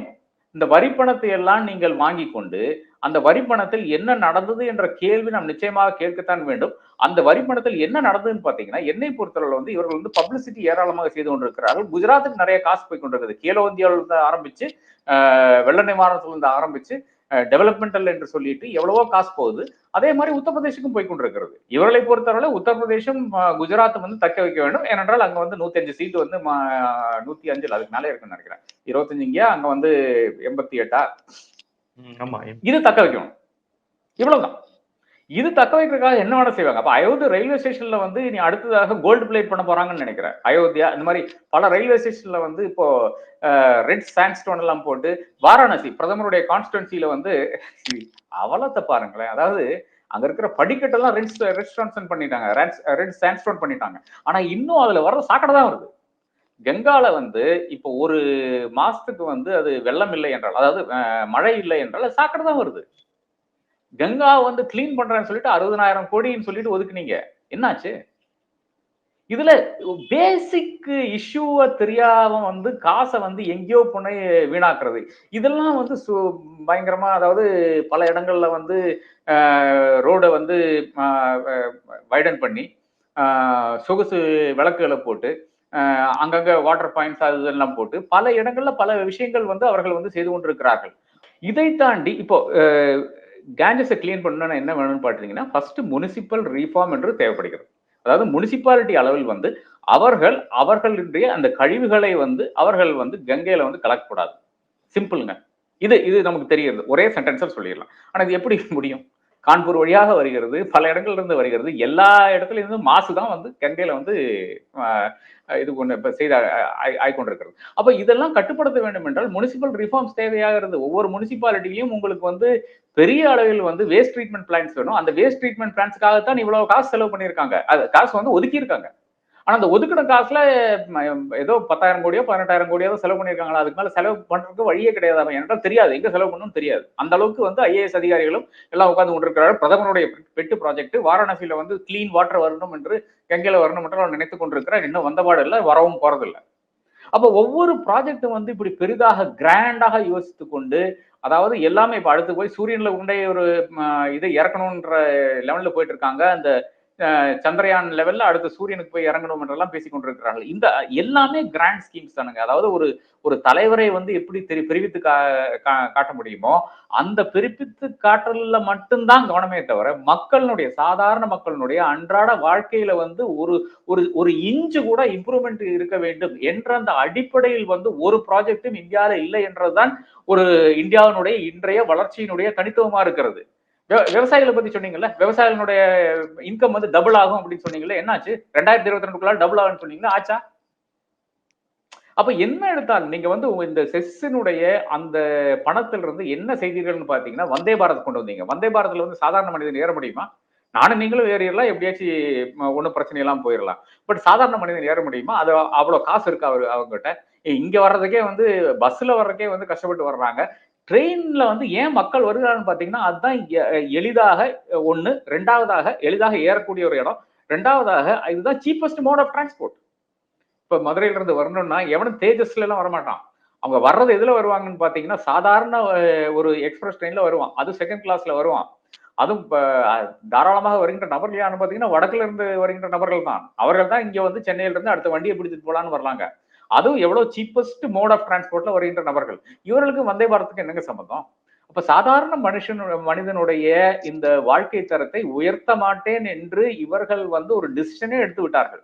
B: இந்த வரி பணத்தை எல்லாம் நீங்கள் வாங்கி கொண்டு அந்த வரி பணத்தில் என்ன நடந்தது என்ற கேள்வி நாம் நிச்சயமாக கேட்கத்தான் வேண்டும். அந்த வரி பணத்தில் என்ன நடந்ததுன்னு பாத்தீங்கன்னா என்னை பொறுத்தளவு வந்து இவர்கள் வந்து பப்ளிசிட்டி ஏராளமாக செய்து கொண்டிருக்கிறார்கள். குஜராத்துக்கு நிறைய காசு போய் கொண்டிருக்குது. கேலோ இந்தியாவிலிருந்து ஆரம்பிச்சு ஆஹ் வெள்ள ஆரம்பிச்சு டெவலப்மெண்டல் என்று சொல்லிட்டு எவ்வளவோ காசு போகுது. அதே மாதிரி உத்தரப்பிரதேசுக்கும் போய் கொண்டிருக்கிறது. இவர்களை பொறுத்தவரை உத்தரப்பிரதேசம் குஜராத் வந்து தக்க வைக்க வேண்டும். ஏனென்றால் அங்க வந்து நூத்தி அஞ்சு சீட்டு வந்து நூத்தி அஞ்சுல அதுக்கு மேலே இருக்குன்னு நினைக்கிறேன். இருபத்தஞ்சு இங்கேயா அங்க வந்து எண்பத்தி எட்டா? இது தக்க வைக்கணும். இவ்வளவுதான். இது தக்க வைக்கிறதுக்காக என்ன வேணா செய்வாங்க. அப்ப அயோத்தி ரயில்வே ஸ்டேஷன்ல வந்து நீ அடுத்ததாக கோல்டு பிளேட் பண்ண போறாங்கன்னு நினைக்கிறேன். அயோத்தியா இந்த மாதிரி பல ரயில்வே ஸ்டேஷன்ல வந்து இப்போ ரெட் சாண்ட்ஸ்டோன் எல்லாம் போட்டு வாரணாசி பிரதமருடைய கான்ஸ்டுவன்சில வந்து அவலத்தை பாருங்களேன். அதாவது அங்க இருக்கிற படிக்கட்டெல்லாம் ரெட் ரெஸ்டான்சன் பண்ணிட்டாங்க. ரெட் சாண்ட்ஸ்டோன் பண்ணிட்டாங்க. ஆனா இன்னும் அதுல வர்ற சாக்கடை தான் வருது. கங்கால வந்து இப்போ ஒரு மாசத்துக்கு வந்து அது வெள்ளம் இல்லை என்றால் அதாவது மழை இல்லை என்றால் சாக்கடை தான் வருது. கங்கா வந்து க்ளீன் பண்றேன்னு சொல்லிட்டு அறுபதனாயிரம் கோடின்னு சொல்லிட்டு ஒதுக்குனீங்க. என்னாச்சு? இதுல பேசிக் இஷ்யூவை தெரியாம வந்து காசை வந்து எங்கேயோ போன வீணாக்குறது. இதெல்லாம் வந்து சு- பயங்கரமா அதாவது பல இடங்கள்ல வந்து ரோடை வந்து வைடன் பண்ணி சொகுசு விளக்குகளை போட்டு அங்கங்க வாட்டர் பாயிண்ட்ஸ் அது இதெல்லாம் போட்டு பல இடங்கள்ல பல விஷயங்கள் வந்து அவர்கள் வந்து செய்து கொண்டிருக்கிறார்கள். இதை தாண்டி இப்போ கேஞ்சஸை கிளீன் பண்ணணும்னா என்ன வேணும்னு பார்த்தீங்கன்னா ஃபர்ஸ்ட் முனிசிபல் ரீஃபார்ம் என்று தேவைப்படுகிறது. அதாவது முனிசிபாலிட்டி அளவில் வந்து அவர்கள் அவர்களுடைய அந்த கழிவுகளை வந்து அவர்கள் வந்து கங்கையில வந்து கலக்கக்கூடாது சிம்பிளுங்க இது இது நமக்கு தெரியுது ஒரே சென்டென்ஸில் சொல்லிடலாம். ஆனால் இது எப்படி முடியும்? கான்பூர் வழியாக வருகிறது பல இடங்கள்ல இருந்து வருகிறது. எல்லா இடத்துல இருந்து மாசு தான் வந்து கங்கையில வந்து இது ஒன்று இப்போ செய்த ஆய்கொண்டிருக்கிறது அப்ப இதெல்லாம் கட்டுப்படுத்த வேண்டும் என்றால் முனிசிபல் ரிஃபார்ம்ஸ் தேவையாகிறது. ஒவ்வொரு முனிசிபாலிட்டிலையும் உங்களுக்கு வந்து பெரிய அளவில் வந்து வேஸ்ட் ட்ரீட்மெண்ட் பிளான்ஸ் வேணும். அந்த வேஸ்ட் ட்ரீட்மெண்ட் பிளான்ஸ்க்காகத்தான் இவ்வளவு காசு செலவு பண்ணியிருக்காங்க. அது காசு வந்து ஒதுக்கியிருக்காங்க. ஆனா அந்த ஒதுக்கின காசுல ஏதோ பத்தாயிரம் கோடியோ பதினெட்டாயிரம் கோடியோ செலவு பண்ணியிருக்காங்களா அதுக்கு மேல செலவு பண்றதுக்கு வழியே கிடையாது. அவன் என்றால் தெரியாது. எங்க செலவு பண்ணணும் தெரியாது. அந்த அளவுக்கு வந்து ஐஏஎஸ் அதிகாரிகளும் எல்லாம் உட்கார்ந்து கொண்டிருக்கிறார்கள். பிரதமருடைய பெட்டு ப்ராஜெக்ட் வாரணாசியில வந்து கிளீன் வாட்டர் வரணும் என்று கங்கையில வரணும் என்று அவர் நினைத்துக் கொண்டிருக்கிறார். இன்னும் வந்தபாடு இல்லை வரவும் போறதில்லை. அப்ப ஒவ்வொரு ப்ராஜெக்டும் வந்து இப்படி பெரிதாக கிராண்டாக யோசித்து கொண்டு அதாவது எல்லாமே இப்ப அடுத்து போய் சூரியன்ல உண்டே ஒரு இதை இறக்கணும்ன்ற லெவல்ல போயிட்டு இருக்காங்க. அந்த சந்திரயான் லெவல்ல அடுத்து சூரியனுக்கு போய் இறங்கணும் என்றெல்லாம் பேசிக் கொண்டிருக்கிறார்கள். இந்த எல்லாமே கிராண்ட் ஸ்கீம்ஸ் தானுங்க. அதாவது ஒரு ஒரு தலைவரை வந்து எப்படி தெரி பிரிவித்து கா கா- காட்ட முடியுமோ அந்த பிரிப்பித்து காட்டல்ல மட்டும்தான் கவனமே தவிர மக்களுடைய சாதாரண மக்களுடைய அன்றாட வாழ்க்கையில வந்து ஒரு ஒரு ஒரு இன்ச்சு கூட இம்ப்ரூவ்மெண்ட் இருக்க வேண்டும் என்ற அந்த அடிப்படையில் வந்து ஒரு ப்ராஜெக்டும் இந்தியாவில இல்லை என்றதுதான் ஒரு இந்தியாவினுடைய இன்றைய வளர்ச்சியினுடைய தனித்துவமா இருக்கிறது. விவசாயிகளை பத்தி சொன்னீங்கல்ல விவசாயிகளுடைய இன்கம் வந்து டபுள் ஆகும் அப்படின்னு சொன்னீங்கல்ல என்னாச்சு? ரெண்டாயிரத்தி இருபத்தி ரெண்டுக்குள்ள டபுள் ஆகும்னு சொன்னீங்களா? ஆச்சா? அப்ப என்ன எடுத்தாலும் நீங்க வந்து உங்க இந்த செஸ்ஸினுடைய அந்த பணத்துல இருந்து என்ன செய்தீர்கள்னு பாத்தீங்கன்னா வந்தே பாரத் கொண்டு வந்தீங்க. வந்தே பாரத்ல வந்து சாதாரண மனிதன் ஏற முடியுமா? நானும் நீங்களும் ஏறிடலாம் எப்படியாச்சும் ஒன்றும் பிரச்சனை எல்லாம் போயிடலாம். பட் சாதாரண மனிதன் ஏற முடியுமா? அது அவ்வளோ காசு இருக்கு அவர் அவங்ககிட்ட. இங்க வர்றதுக்கே வந்து பஸ்ல வர்றதுக்கே வந்து கஷ்டப்பட்டு வர்றாங்க. ட்ரெயின்ல வந்து ஏன் மக்கள் வருகிறாங்கன்னு பாத்தீங்கன்னா அதுதான் எளிதாக ஒண்ணு. ரெண்டாவதாக எளிதாக ஏறக்கூடிய ஒரு இடம். ரெண்டாவதாக இதுதான் சீப்பஸ்ட் மோட் ஆஃப் டிரான்ஸ்போர்ட் இப்ப மதுரையில இருந்து வரணும்னா எவனும் தேஜஸ்ல எல்லாம் வரமாட்டான். அவங்க வர்றது எதுல வருவாங்கன்னு பாத்தீங்கன்னா சாதாரண ஒரு எக்ஸ்பிரஸ் ட்ரெயின்ல வருவான். அது செகண்ட் கிளாஸ்ல வருவான். அதுவும் தாராளமாக வருகின்ற நபர்கள் யாருன்னு பாத்தீங்கன்னா வடக்குல இருந்து வருகின்ற நபர்கள் தான் அவர்கள் தான் இங்க வந்து சென்னையில இருந்து அடுத்த வண்டியை பிடிச்சிட்டு போலான்னு வரலாங்க. அதுவும் எவ்வளவு சீப்பஸ்ட் மோட் ஆஃப் டிரான்ஸ்போர்ட்ல வருகின்ற நபர்கள். இவர்களுக்கு வந்தே பாரத்துக்கு என்னங்க சம்பந்தம்? அப்ப சாதாரண மனுஷன் மனிதனுடைய இந்த வாழ்க்கை தரத்தை உயர்த்த மாட்டேன் என்று இவர்கள் வந்து ஒரு டிசிஷனே எடுத்து விட்டார்கள்.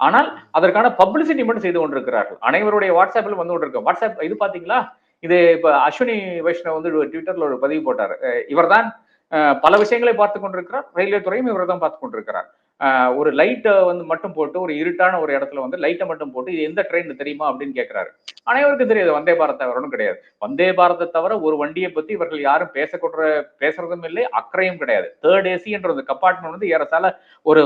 B: ஆனால் அதற்கான பப்ளிசிட்டி மட்டும் செய்து கொண்டிருக்கிறார்கள். அனைவருடைய வாட்ஸ்அப்பில் வந்து கொண்டிருக்க வாட்ஸ்அப் இது பாத்தீங்களா? இது இப்ப அஸ்வினி வைஷ்ணவ் வந்து ட்விட்டர்ல ஒரு பதிவு போட்டார். இவர்தான் பல விஷயங்களை பார்த்து கொண்டிருக்கிறார். ரயில்வே துறையும் இவர் தான் பார்த்து கொண்டிருக்கிறார். ஒரு லைட்டை வந்து மட்டும் போட்டு ஒரு இருட்டான ஒரு இடத்துல வந்து லைட்டை மட்டும் போட்டு இது எந்த ட்ரெயின் தெரியுமா அப்படின்னு கேட்கிறாரு அனைவருக்கும் தெரியாது வந்தே பாரத் வரணும் கிடையாது. வந்தே பாரத்தை தவிர ஒரு வண்டியை பத்தி இவர்கள் யாரும் பேசக்கூட பேசுறதும் இல்லை அக்கறையும் கிடையாது. தேர்ட் ஏசி என்ற ஒரு கம்பார்ட்மெண்ட் வந்து ஏறத்தால ஒரு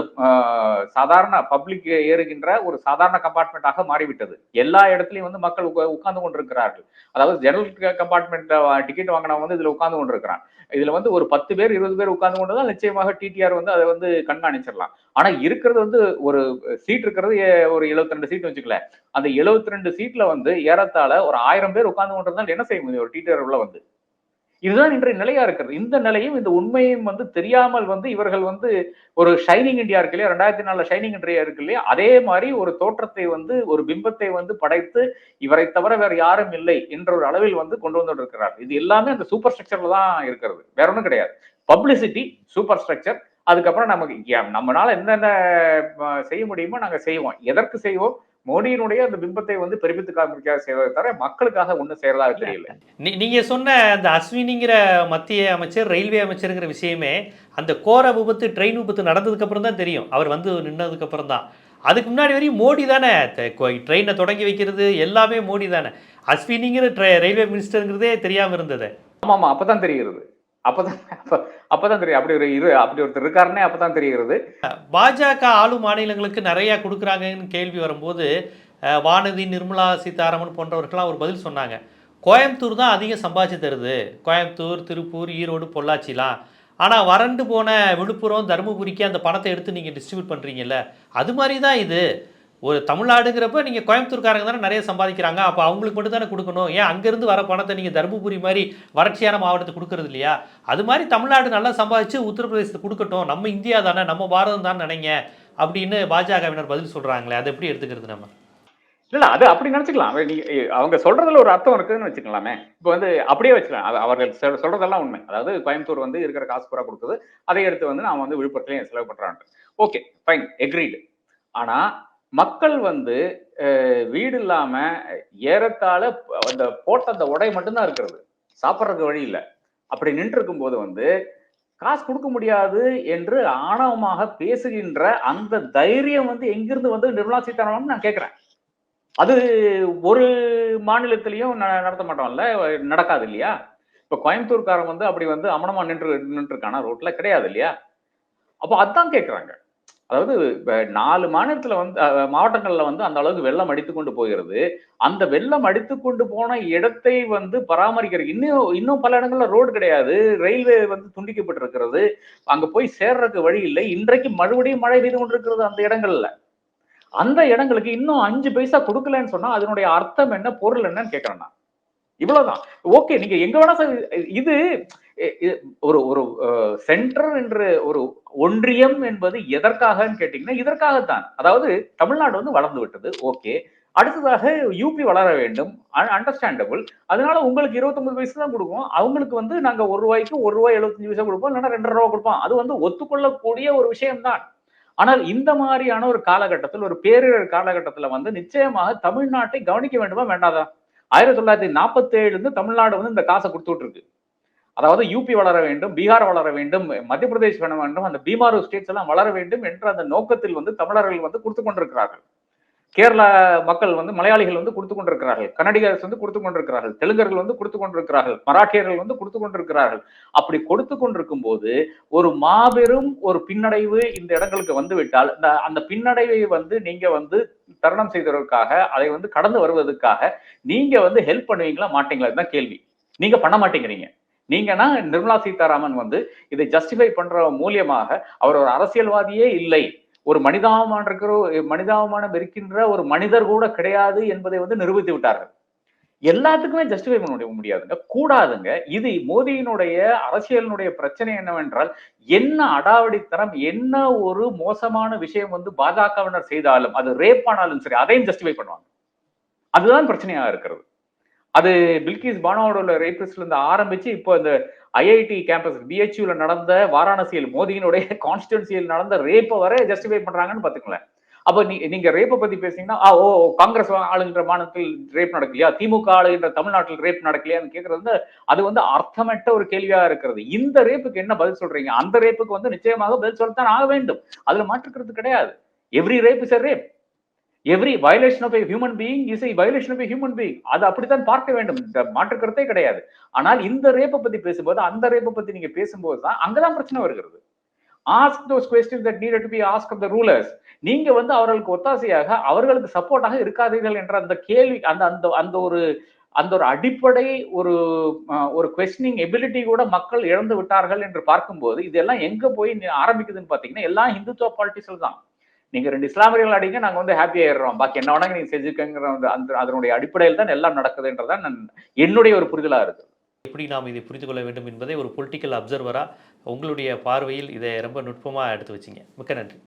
B: சாதாரண பப்ளிக் ஏறுகின்ற ஒரு சாதாரண கம்பார்ட்மெண்ட்டாக மாறிவிட்டது. எல்லா இடத்துலையும் வந்து மக்கள் உட்கார்ந்து கொண்டிருக்கிறார்கள். அதாவது ஜெனரல் கம்பார்ட்மெண்ட் டிக்கெட் வாங்கினவங்க வந்து இதுல உட்கார்ந்து கொண்டிருக்கிறான். இதுல வந்து ஒரு பத்து பேர் இருபது பேர் உட்கார்ந்து கொண்டு தான் நிச்சயமாக டிடிஆர் வந்து அதை வந்து கண்காணிச்சிடலாம். ஆனா இருக்கிறது வந்து ஒரு சீட் இருக்கிறது ஒரு 72 ரெண்டு சீட் வச்சுக்கல அந்த 72 ரெண்டு சீட்ல வந்து ஏறத்தாழ ஒரு ஆயிரம் பேர் உட்கார்ந்து கொண்டிருந்தால் என்ன செய்ய முடியும்? ஒரு டீட்டர் உள்ள வந்து. இதுதான் இன்றைய நிலையா இருக்கிறது. இந்த நிலையும் இந்த உண்மையும் வந்து தெரியாமல் வந்து இவர்கள் வந்து ஒரு ஷைனிங் இந்தியா இருக்கு இல்லையா? ரெண்டாயிரத்தி நாலுல ஷைனிங் இந்தியா இருக்கு இல்லையா? அதே மாதிரி ஒரு தோற்றத்தை வந்து ஒரு பிம்பத்தை வந்து படைத்து இவரை தவிர வேற யாரும் இல்லை என்ற ஒரு அளவில் வந்து கொண்டு வந்துட்டு இருக்கிறார் இது எல்லாமே அந்த சூப்பர் ஸ்ட்ரக்சர்ல தான் இருக்கிறது. வேற ஒன்றும் கிடையாது. பப்ளிசிட்டி சூப்பர் ஸ்ட்ரக்சர் அதுக்கப்புறம் நமக்கு நம்மனால என்னென்ன செய்ய முடியுமோ நாங்க செய்வோம். எதற்கு செய்வோம்? மோடியினுடைய அந்த பிம்பத்தை வந்து பெருமித்து காமிக்க செய்வதை தவிர மக்களுக்காக ஒண்ணும் செய்யறதாக தெரியல.
A: நீங்க சொன்ன அந்த அஸ்வினிங்கிற மத்திய அமைச்சர் ரயில்வே அமைச்சருங்கிற விஷயமே அந்த கோர விபத்து ட்ரெயின் விபத்து நடந்ததுக்கு அப்புறம் தான் தெரியும். அவர் வந்து நின்னதுக்கு அப்புறம் தான். அதுக்கு முன்னாடி வரையும் மோடி தானே. ட்ரெயினை தொடங்கி வைக்கிறது எல்லாமே மோடி தானே. அஸ்வினிங்கிற ரயில்வே மினிஸ்டருங்கிறதே தெரியாம இருந்தது.
B: ஆமா ஆமா அப்பதான் தெரிகிறது. அப்பதான் அப்பதான் தெரியும். அப்படி ஒரு இரு அப்படி ஒருத்தர் இருக்காருன்னே அப்பதான் தெரிகிறது.
A: பாஜக ஆளும் மாநிலங்களுக்கு நிறைய கொடுக்குறாங்கன்னு கேள்வி வரும்போது வானதி நிர்மலா சீதாராமன் போன்றவர்கள்லாம் ஒரு பதில் சொன்னாங்க. கோயம்புத்தூர் தான் அதிகம் சம்பாதிச்சு தருது. கோயம்புத்தூர் திருப்பூர் ஈரோடு பொள்ளாச்சிலாம். ஆனால் வறண்டு போன விழுப்புரம் தருமபுரிக்கு அந்த பணத்தை எடுத்து நீங்கள் டிஸ்ட்ரிபியூட் பண்ணுறீங்கல்ல அது மாதிரி தான் இது. ஒரு தமிழ்நாடுங்கிறப்ப நீங்கள் கோயம்புத்தூர்காரங்க தானே நிறைய சம்பாதிக்கிறாங்க. அப்போ அவங்களுக்கு மட்டும் தானே கொடுக்கணும். ஏன் அங்கேருந்து வர பணத்தை நீங்கள் தருமபுரி மாதிரி வறட்சியான மாவட்டத்துக்கு கொடுக்குறது இல்லையா? அது மாதிரி தமிழ்நாடு நல்லா சம்பாதிச்சு உத்தரப்பிரதேசத்துக்கு கொடுக்கட்டும். நம்ம இந்தியா தானே நம்ம பாரதம் தான் நினைங்க. அப்படின்னு பாஜகவினர் பதில் சொல்கிறாங்களே அதை எப்படி எடுத்துக்கிறது நம்ம?
B: இல்ல அது அப்படி நினைச்சுக்கலாம். அவங்க சொல்றதுல ஒரு அர்த்தம் இருக்குதுன்னு வச்சுக்கலாமே. இப்போ வந்து அப்படியே வச்சுக்கலாம். அவர்கள் சொல்றதெல்லாம் உண்மை. அதாவது கோயம்புத்தூர் வந்து இருக்கிற காசு பூரா கொடுக்குது. அதை எடுத்து வந்து நான் வந்து விழுப்புரத்துலயும் செலவு பண்றான் ஓகே ஃபைன் எக்ரீடு ஆனா மக்கள் வந்து வீடு இல்லாம ஏறத்தாழ அந்த போட்ட அந்த உடை மட்டும்தான் இருக்கிறது. சாப்பிட்றதுக்கு வழி இல்லை. அப்படி நின்று இருக்கும்போது வந்து காசு கொடுக்க முடியாது என்று ஆணவமாக பேசுகின்ற அந்த தைரியம் வந்து எங்கிருந்து வந்து நிர்மலா சீதாராமன் நான் கேட்கிறேன். அது ஒரு மாநிலத்திலையும் ந- நடத்த மாட்டோம்ல நடக்காது இல்லையா? இப்ப கோயம்புத்தூர்காரன் வந்து அப்படி வந்து அமனமா நின்று நின்று இருக்கானா ரோட்ல கிடையாது இல்லையா? அப்போ அதான் கேட்குறாங்க. அதாவது நாலு மாநிலத்துல வந்து மாவட்டங்கள்ல வந்து அந்த அளவுக்கு வெள்ளம் அடித்து கொண்டு போகிறது. அந்த வெள்ளம் அடித்து கொண்டு போன இடத்தை வந்து பராமரிக்கிறது இன்னும் இன்னும் பல இடங்கள்ல ரோடு கிடையாது. ரயில்வே வந்து துண்டிக்கப்பட்டிருக்கிறது. அங்க போய் சேர்றதுக்கு வழி இல்லை. இன்றைக்கு மறுபடியும் மழை பெய்து கொண்டிருக்கிறது அந்த இடங்கள்ல. அந்த இடங்களுக்கு இன்னும் அஞ்சு பைசா கொடுக்கலன்னு சொன்னா அதனுடைய அர்த்தம் என்ன பொருள் என்னன்னு கேட்கறேன் நான். இவ்வளவுதான். ஓகே நீங்க எங்க வேணா இது ஒரு ஒரு சென்டர் என்று ஒரு ஒன்றியம் என்பது எதற்காகன்னு கேட்டீங்கன்னா இதற்காகத்தான். அதாவது தமிழ்நாடு வந்து வளர்ந்து விட்டது. ஓகே. அடுத்ததாக யூபி வளர வேண்டும். அண்டர்ஸ்டாண்டபிள் அதனால உங்களுக்கு இருபத்தொன்பது வயசு தான் கொடுக்கும் அவங்களுக்கு வந்து நாங்க ஒரு ரூபாய்க்கு ஒரு ரூபாய் எழுபத்தஞ்சு பைசா கொடுப்போம். இல்லைன்னா ரெண்டரை ரூபா கொடுப்போம். அது வந்து ஒத்துக்கொள்ளக்கூடிய ஒரு விஷயம்தான். ஆனால் இந்த மாதிரியான ஒரு காலகட்டத்தில் ஒரு பேரிடர் காலகட்டத்துல வந்து நிச்சயமாக தமிழ்நாட்டை கவனிக்க வேண்டுமா? வேண்டாதா? ஆயிரத்தி தொள்ளாயிரத்தி நாற்பத்தி ஏழுல இருந்து தமிழ்நாடு வந்து இந்த காசை கொடுத்துட்டு இருக்கு. அதாவது யூபி வளர வேண்டும் பீகார் வளர வேண்டும் மத்திய பிரதேஷ் வளர வேண்டும் அந்த பீமாரு ஸ்டேட்ஸ் எல்லாம் வளர வேண்டும் என்ற அந்த நோக்கத்தில் வந்து தமிழர்கள் வந்து கொடுத்து கொண்டிருக்கிறார்கள். கேரளா மக்கள் வந்து மலையாளிகள் வந்து கொடுத்து கொண்டிருக்கிறார்கள். கன்னடிகர்ஸ் வந்து கொடுத்து கொண்டிருக்கிறார்கள். தெலுங்கர்கள் வந்து கொடுத்து கொண்டிருக்கிறார்கள். மராட்டியர்கள் வந்து கொடுத்து கொண்டிருக்கிறார்கள். அப்படி கொடுத்து கொண்டிருக்கும் போது ஒரு மாபெரும் ஒரு பின்னடைவு இந்த இடங்களுக்கு வந்து விட்டால் இந்த அந்த பின்னடைவை வந்து நீங்க வந்து தருணம் செய்ததற்காக அதை வந்து கடந்து வருவதற்காக நீங்க வந்து ஹெல்ப் பண்ணுவீங்களா மாட்டீங்களா? இதுதான் கேள்வி. நீங்க பண்ண மாட்டேங்கிறீங்க. நீங்கன்னா நிர்மலா சீதாராமன் வந்து இதை ஜஸ்டிஃபை பண்ற மூலியமாக அவர் ஒரு அரசியல்வாதியே இல்லை. ஒரு மனிதாபமான இருக்கிற மனிதாபமானம் இருக்கின்ற ஒரு மனிதர் கூட கிடையாது என்பதை வந்து நிரூபித்து விட்டார்கள். எல்லாத்துக்குமே ஜஸ்டிஃபை பண்ண முடிய- முடியாதுங்க. கூடாதுங்க. இது மோதியினுடைய அரசியலினுடைய பிரச்சனை என்னவென்றால் என்ன அடாவடித்தனம் என்ன ஒரு மோசமான விஷயம் வந்து பாஜகவினர் செய்தாலும் அது ரேப் ஆனாலும் சரி அதையும் ஜஸ்டிஃபை பண்ணுவாங்க. அதுதான் பிரச்சனையா இருக்கிறது. அது பில்கிஸ் பானோட ரேபிஸ்ட்ல இருந்து ஆரம்பிச்சு இப்போ இந்த ஐஐடி கேம்பஸ் பிஹெச்யூல நடந்த வாராணசியில் மோதியினுடைய கான்ஸ்டிடுவன்சியில் நடந்த ரேப்பை வரை ஜஸ்டிஃபை பண்றாங்கன்னு பாத்துங்களேன் அப்ப நீ நீங்க ரேப்பை பத்தி பேசுனீங்கன்னா ஆ ஓ காங்கிரஸ் ஆளுகின்ற மாநிலத்தில் ரேப் நடக்கலையா? திமுக ஆளுகின்ற தமிழ்நாட்டில் ரேப் நடக்கலையான்னு கேக்குறது வந்து அது வந்து அர்த்தமற்ற ஒரு கேள்வியா இருக்கிறது. இந்த ரேப்புக்கு என்ன பதில் சொல்றீங்க? அந்த ரேப்புக்கு வந்து நிச்சயமாக பதில் சொல்லத்தான் ஆக வேண்டும். அதுல மாற்றுக்கிறது கிடையாது. Every rape is rape every violation of a human being is a violation of human being அது அப்படித்தான் பார்க்க வேண்டும். இந்த மாற்றுக்கிறதே கிடையாது. ஆனால் இந்த ரேப்பை பத்தி பேசும்போது அந்த ரேப்பை பத்தி நீங்க பேசும்போது தான் அங்கதான் பிரச்சனை வருகிறது. Ask those question that need to be ask of the rulers நீங்க வந்து அவர்களுக்கு ஒத்தாசையாக அவர்களுக்கு சப்போர்ட்டாக இருக்காதீர்கள் என்ற அந்த கேள்வி அந்த அந்த அந்த ஒரு அந்த ஒரு அடிப்படை ஒரு ஒரு கொஸ்டினிங் எபிலிட்டி கூட மக்கள் இழந்து விட்டார்கள் என்று பார்க்கும்போது இதெல்லாம் எங்க போய் ஆரம்பிக்குதுன்னு பாத்தீங்கன்னா எல்லாம் இந்துத்துவ பாலிட்டிக்ஸ்ல தான். நீங்க ரெண்டு இஸ்லாமியர்கள் அடிங்க நாங்க வந்து ஹாப்பி ஆயிடுறோம். பாக்கி என்ன வேணாங்க நீங்க செஞ்சுக்கங்கிற அந்த அந்த அதனுடைய அடிப்படையில் தான் எல்லாம் நடக்குதுன்றதான் நான் என்னுடைய ஒரு புரிதலா இருக்கு.
A: எப்படி நாம் இதை புரிந்து கொள்ள வேண்டும் என்பதை ஒரு பொலிட்டிக்கல் அப்சர்வராக உங்களுடைய பார்வையில் இதை ரொம்ப நுட்பமாக எடுத்து வச்சிங்க. மிக்க நன்றி.